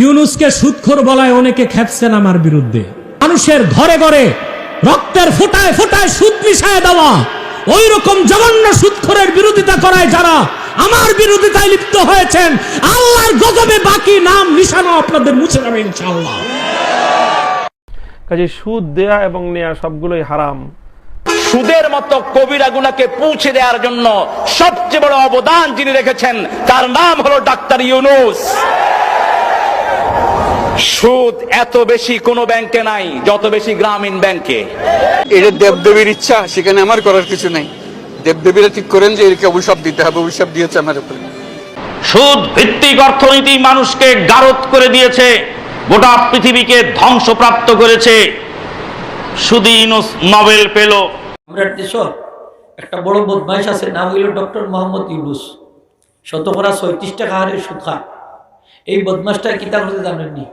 ইউনুসকে সুদখোর বলায় অনেকে খেপছেন আমার বিরুদ্ধে। মানুষের ঘরে ঘরে রক্তের ফোটায় ফোটায় সুদ মিশায় দেওয়া ওই রকম জঘন্য সুদখোরের বিরোধিতা করায় যারা আমার বিরোধিতায় লিপ্ত হয়েছেন আল্লাহর গজবে বাকি নাম নিশানো আপনাদের মুছে যাবে ইনশাআল্লাহ। কাজে সুদ দেয়া এবং নেয়া সবগুলোই হারাম। সুদের মতো কবিরা গুনাকে পৌঁছে দেওয়ার জন্য সবচেয়ে বড় অবদান যিনি রেখেছেন তার নাম হলো ডাক্তার ইউনুস। সুদ এত বেশি কোন ব্যাংকে নাই যত বেশি গ্রামীণ ব্যাংকে। এটা দেবদেবীর ইচ্ছা সেখানে আমার করার কিছু নাই। দেবদেবীরা ঠিক করেন যে একে অভিশাপ দিতে হবে অভিশাপ দিয়েছে আমার উপরে। সুদ ভিত্তিক অর্থনীতি মানুষকে গারদ করে দিয়েছে গোটা পৃথিবীকে ধ্বংসপ্রাপ্ত করেছে। সুদি ইউনুস নোবেল পেল। আমরা দেশর একটা বড় বদমাইশ আছে নাম হইল ডক্টর মোহাম্মদ ইউনুস। শতকরা ছয়ত্রিশ টাকা হারে সুদ খায়। এই বদমাসটা কিতাব হতে জানেননি?